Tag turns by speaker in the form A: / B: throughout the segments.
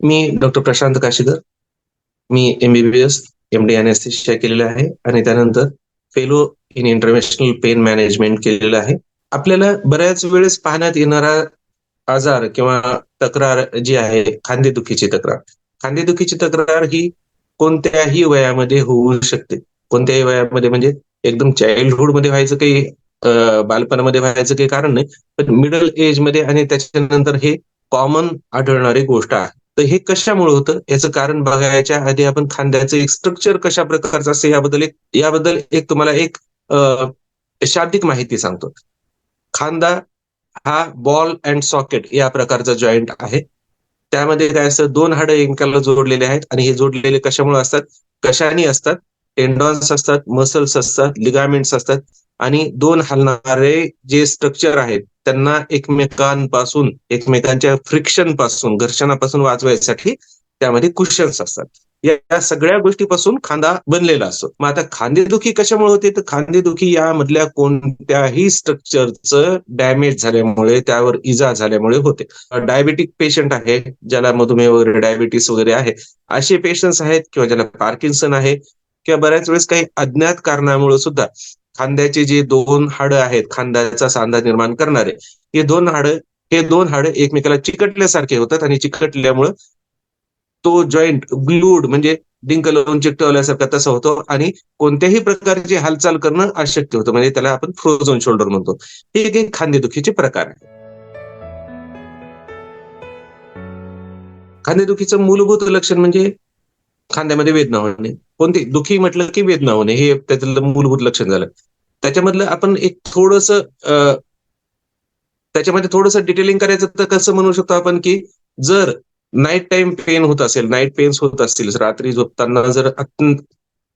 A: मी doctor Prashant Kashikar. मी MBBS M D anaesthesia केलेलं आहे आणि त्यानंतर fellow in international pain management केलेलं आहे. आपल्याला बऱ्याच वेळेस पाहण्यात येणारा आजार किंवा तक्रार जी आहे खांदेदुखीची तक्रार. खांदेदुखीची तक्रार ही कोणत्याही वयामध्ये होऊ शकते. कोणत्याही वयामध्ये म्हणजे एकदम चाइल्डहुडमध्ये व्हायचं काही बालपणामध्ये व्हायचं काही कारण नाही पण मिडल एजमध्ये आणि त्याच्यानंतर हे कॉमन आढळणारी गोष्ट आहे. तर हे कशामुळे होतं? याचं कारण बघायच्या आधी आपण खांद्याचं एक स्ट्रक्चर कशा प्रकारचं असतं याबद्दल एक याबद्दल एक तुम्हाला एक शाब्दिक माहिती सांगतो. खांदा हा बॉल अँड सॉकेट या प्रकारचा जॉईंट आहे. त्यामध्ये काय असतं? दोन हाडं एकमेकाला जोडलेले आहेत आणि हे जोडलेले कशामुळे असतात? कशाने असतात? टेंडॉन्स असतात मसल्स असतात लिगामेंट्स असतात आणि दोन हलणारे जे स्ट्रक्चर आहेत त्यांना एकमेकांपासून एकमेकांच्या फ्रिक्शनपासून घर्षणापासून वाचवायसाठी त्यामध्ये कुशन्स असतात. या सगळ्या गोष्टीपासून खांदा बनलेला असतो. मग आता खांदेदुखी कशामुळे होते? तर खांदेदुखी यामधल्या कोणत्याही स्ट्रक्चरचं डॅमेज झाल्यामुळे त्यावर इजा झाल्यामुळे होते. डायबेटिक पेशंट आहे ज्याला मधुमेह वगैरे डायबिटीस वगैरे आहे असे पेशंट्स आहेत किंवा ज्याला पार्किन्सन आहे किंवा बऱ्याच वेळेस काही अज्ञात कारणामुळे सुद्धा खांद्याचे जे दोन हाडं आहेत खांद्याचा सांधा निर्माण करणारे हे दोन हाडं हे दोन हाडं एकमेकाला चिकटल्यासारखे होतात आणि चिकटल्यामुळं तो जॉईंट ग्लूड म्हणजे डिंक लावून चिकटवल्यासारखा तसं होतो आणि कोणत्याही प्रकारची हालचाल करणं अशक्य होतं. म्हणजे त्याला आपण फ्रोझन शोल्डर म्हणतो. हे एक खांदेदुखीचे प्रकार आहे खांदेदुखीचं मूलभूत लक्षण म्हणजे खांद्यामध्ये वेदना होणे. कोणती? दुखी म्हटलं की वेदना होणे. हे त्याचं मूलभूत लक्षण झालं. त्याच्यामधलं आपण एक थोडस त्याच्यामध्ये थोडस डिटेलिंग करायचं तर कसं म्हणू शकतो आपण की जर नाईट टाइम पेन होत असेल नाईट पेन्स होत असतील रात्री झोपताना जर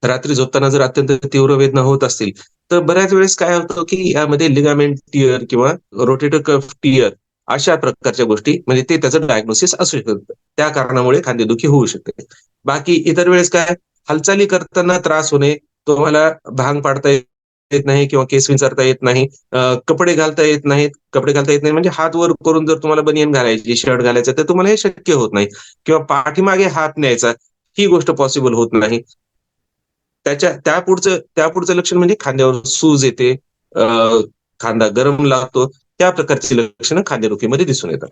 A: रात्री झोपताना जर अत्यंत तीव्र वेदना होत असतील तर बऱ्याच वेळेस काय होतं की यामध्ये लिगामेंट टियर किंवा रोटेटर कफ टियर अशा प्रकारच्या गोष्टी म्हणजे ते त्याचं डायग्नोसिस असू शकतं. त्या कारणामुळे खांदेदुखी होऊ शकते. बाकी इतर वेळेस काय हालचाली करताना त्रास होणे तुम्हाला भांग पाडता येत नाही किंवा केस विंचारता येत नाही कपडे घालता येत नाहीत कपडे घालता येत नाही म्हणजे हात वर करून जर तुम्हाला बनियन घालायची शर्ट घालायचं तर तुम्हाला हे शक्य होत नाही. किंवा पाठीमागे हात न्यायचा ही गोष्ट पॉसिबल होत नाही. त्याच्या त्या पुढचं त्या पुढचं लक्षण म्हणजे खांद्यावर सूज येते खांदा गरम लागतो त्या प्रकारची लक्षणं खांदेदुखीमध्ये दिसून येतात.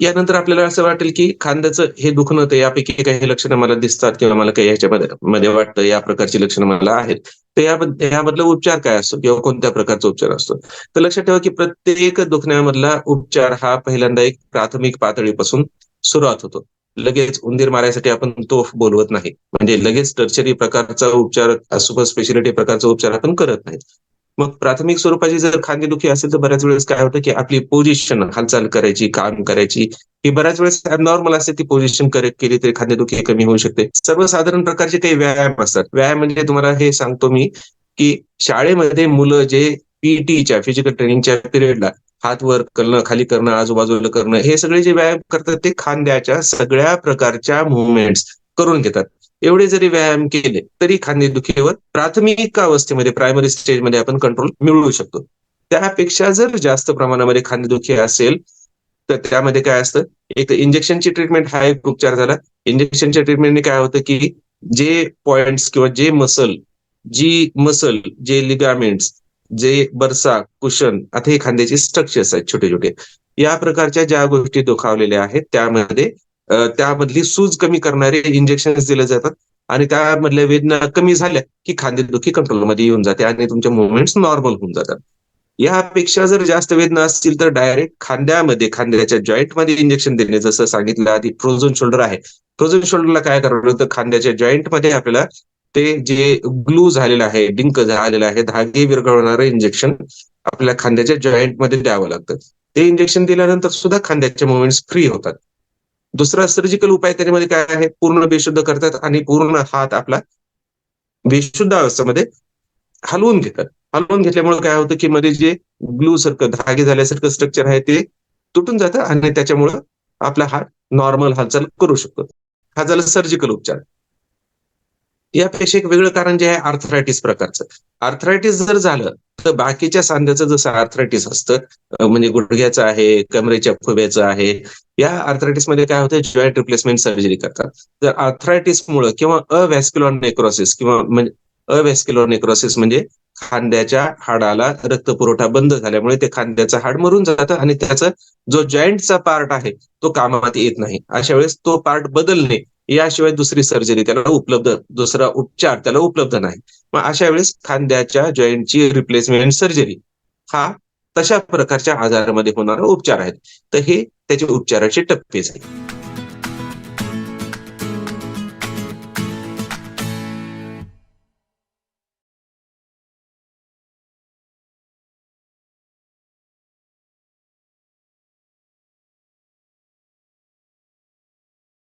A: यानंतर आपल्याला असं वाटेल की खांद्याचं हे दुखणं तर यापैकी काही लक्षणं मला दिसतात किंवा मला काही याच्यामध्ये मध्ये वाटतं या प्रकारची लक्षणं मला आहेत. तर याबद्दल यामधला उपचार काय असतो किंवा कोणत्या प्रकारचा उपचार असतो? तर लक्षात ठेवा की प्रत्येक दुखण्यामधला उपचार हा पहिल्यांदा एक प्राथमिक पातळीपासून सुरुवात होतो. लगेच उंदीर मारायसाठी आपण तोफ बोलवत नाही. म्हणजे लगेच टर्चरी प्रकारचा उपचार सुपर स्पेशालिटी प्रकारचा उपचार आपण करत नाही. मग प्राथमिक स्वरूपाची जर खांदेदुखी असेल तर बऱ्याच वेळेस काय होतं की आपली पोझिशन हालचाल करायची काम करायची ही बऱ्याच वेळेस नॉर्मल असते ती पोझिशन करेक्ट केली तरी खांदेदुखी कमी होऊ शकते. सर्वसाधारण प्रकारचे काही व्यायाम असतात. व्यायाम म्हणजे तुम्हाला हे सांगतो मी की शाळेमध्ये मुलं जे पीटीच्या फिजिकल ट्रेनिंगच्या पिरियडला हात वर करणं खाली करणं आजूबाजूला करणं हे सगळे जे व्यायाम करतात ते खांद्याच्या सगळ्या प्रकारच्या मुवमेंट्स करून घेतात. एवढे जरी व्यायाम केले तरी खांदेदुखीवर प्राथमिक अवस्थेमध्ये प्रायमरी स्टेजमध्ये आपण कंट्रोल मिळवू शकतो. त्यापेक्षा जर जास्त प्रमाणामध्ये खांदेदुखी असेल तर त्यामध्ये काय असतं? एक इंजेक्शनची ट्रीटमेंट हा एक उपचार झाला. इंजेक्शनच्या ट्रीटमेंटने काय होतं की जे पॉइंट्स किंवा जे मसल जी मसल जे लिगामेंट्स जे बरसा कुशन आता हे खांद्याचे स्ट्रक्चर्स आहेत छोटे छोटे या प्रकारच्या ज्या गोष्टी दुखावलेल्या आहेत त्यामध्ये त्यामधली सूज कमी करणारे इंजेक्शन दिले जातात. आणि त्यामधल्या वेदना कमी झाल्या की खांदेदुखी कंट्रोलमध्ये येऊन जाते आणि तुमच्या मुवमेंट्स नॉर्मल होऊन जातात. यापेक्षा जर जास्त वेदना असतील तर डायरेक्ट खांद्यामध्ये खांद्याच्या जॉईंटमध्ये इंजेक्शन देणे जसं सांगितलं आधी फ्रोझन शोल्डर आहे. फ्रोझन शोल्डरला काय करावं तर खांद्याच्या जॉईंटमध्ये आपल्याला ते जे ग्लू झालेलं आहे डिंक झालेलं आहे धागे विरघळणारं इंजेक्शन आपल्या खांद्याच्या जॉईंटमध्ये द्यावं लागतं. ते इंजेक्शन दिल्यानंतर सुद्धा खांद्याचे मुवमेंट्स फ्री होतात. दुसरा सर्जिकल उपाय त्याच्यामध्ये काय आहे? पूर्ण बेशुद्ध करतात आणि पूर्ण हात आपला बेशुद्ध अवस्थेमध्ये हलवून घेतात. हलवून घेतल्यामुळे काय होतं की मध्ये जे ग्लू सारखं धागे झाल्यासारखं स्ट्रक्चर आहे ते तुटून जातं आणि त्याच्यामुळं आपला हात नॉर्मल हालचाल करू शकतो. हा झाला सर्जिकल उपचार. यापेक्षा एक वेगळं कारण जे आहे आर्थरायटिस प्रकारचं. आर्थरायटिस जर झालं तर बाकीच्या सांध्याचं जसं आर्थरायटिस असतं म्हणजे गुडघ्याचं आहे कमरेच्या फुब्याचं आहे या आर्थरायटिसमध्ये काय होतं जॉईंट रिप्लेसमेंट सर्जरी करतात. जर आर्थरायटिस मुळे किंवा अव्हॅस्क्युलर नेक्रोसिस किंवा म्हणजे अवॅस्क्युलर नेक्रोसिस म्हणजे खांद्याच्या हाडाला रक्तपुरवठा बंद झाल्यामुळे ते खांद्याचं हाड मरून जातं आणि त्याचा जो जॉईंटचा पार्ट आहे तो कामात येत नाही. अशा वेळेस तो पार्ट बदलणे याशिवाय दुसरी सर्जरी त्याला उपलब्ध दुसरा उपचार त्याला उपलब्ध नाही. मग अशा वेळेस खांद्याच्या जॉईंटची रिप्लेसमेंट सर्जरी हा तशा प्रकारच्या आजारामध्ये होणारा उपचार आहे तर हे त्याचे उपचाराचे टप्पे आहेत